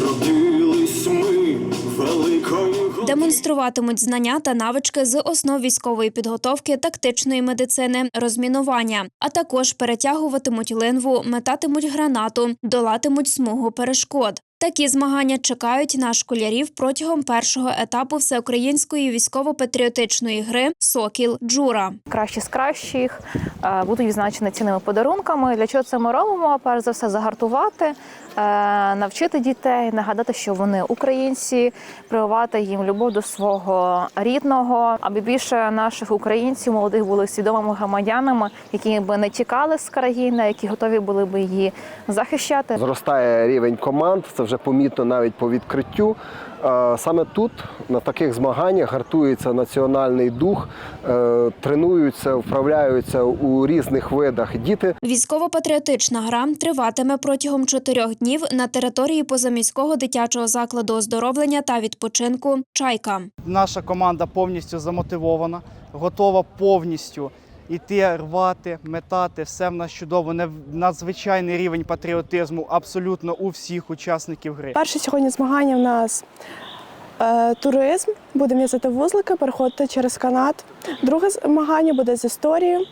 Родились ми великою. Демонструватимуть знання та навички з основ військової підготовки, тактичної медицини, розмінування, а також перетягуватимуть линву, метатимуть гранату, долатимуть смугу перешкод. Такі змагання чекають на школярів протягом першого етапу всеукраїнської військово-патріотичної гри Сокіл Джура. кращі з кращих е, будуть відзначені цінними подарунками. Для чого це ми робимо? Перш за все, загартувати, навчити дітей, нагадати, що вони українці, прививати їм любов до свого рідного, аби більше наших українців, молодих були свідомими громадянами, які би не тікали з країни, які готові були би її захищати. Зростає рівень команд, це вже помітно навіть по відкриттю. Е, Саме тут, на таких змаганнях, гартується національний дух, е, тренуються, вправляються у різних видах діти. Військово-патріотична гра триватиме протягом чотирьох днів на території позаміського дитячого закладу оздоровлення та відпочинку Чайка. Наша команда повністю замотивована, готова повністю іти, рвати, метати. Все в нас чудово. Не- Надзвичайний рівень патріотизму абсолютно у всіх учасників гри. Перше сьогодні змагання в нас е, туризм. Будемо в'язати вузлики, переходити через канат. Друге змагання буде з історії.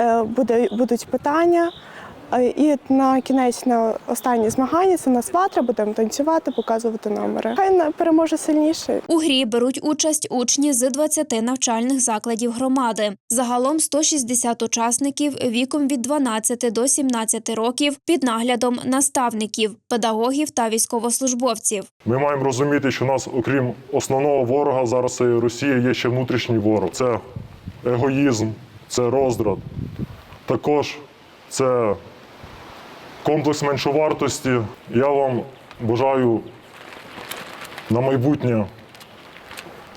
Е, буде, будуть питання. І на кінець на останнє змагання це нас ватра, будемо танцювати, показувати номери. Хай на- переможе сильніший. У грі беруть участь учні з 20 навчальних закладів громади. Загалом 160 учасників віком від 12 до 17 років під наглядом наставників, педагогів та військовослужбовців. Ми маємо розуміти, що у нас, окрім основного ворога, зараз це Росія є ще внутрішній ворог. Це егоїзм, це роздрат. Також це комплекс меншовартості. Я вам бажаю на майбутнє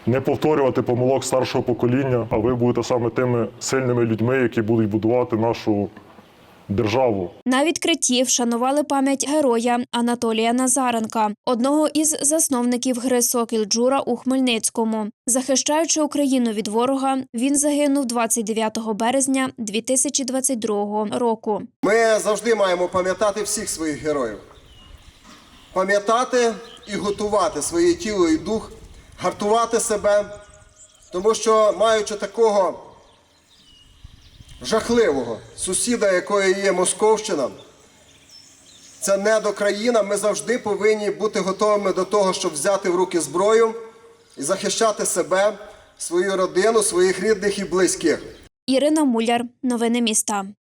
не повторювати помилок старшого покоління, а ви будете саме тими сильними людьми, які будуть будувати нашу державу. На відкритті вшанували пам'ять героя Анатолія Назаренка, одного із засновників гри Сокіл Джура у Хмельницькому. Захищаючи Україну від ворога, він загинув 29 березня 2022 року. Ми завжди маємо пам'ятати всіх своїх героїв. Пам'ятати і готувати своє тіло і дух, гартувати себе, тому що маючи такого жахливого сусіда, якою є Московщина, це не до країна, ми завжди повинні бути готовими до того, щоб взяти в руки зброю і захищати себе, свою родину, своїх рідних і близьких. Ірина Муляр, новини міста.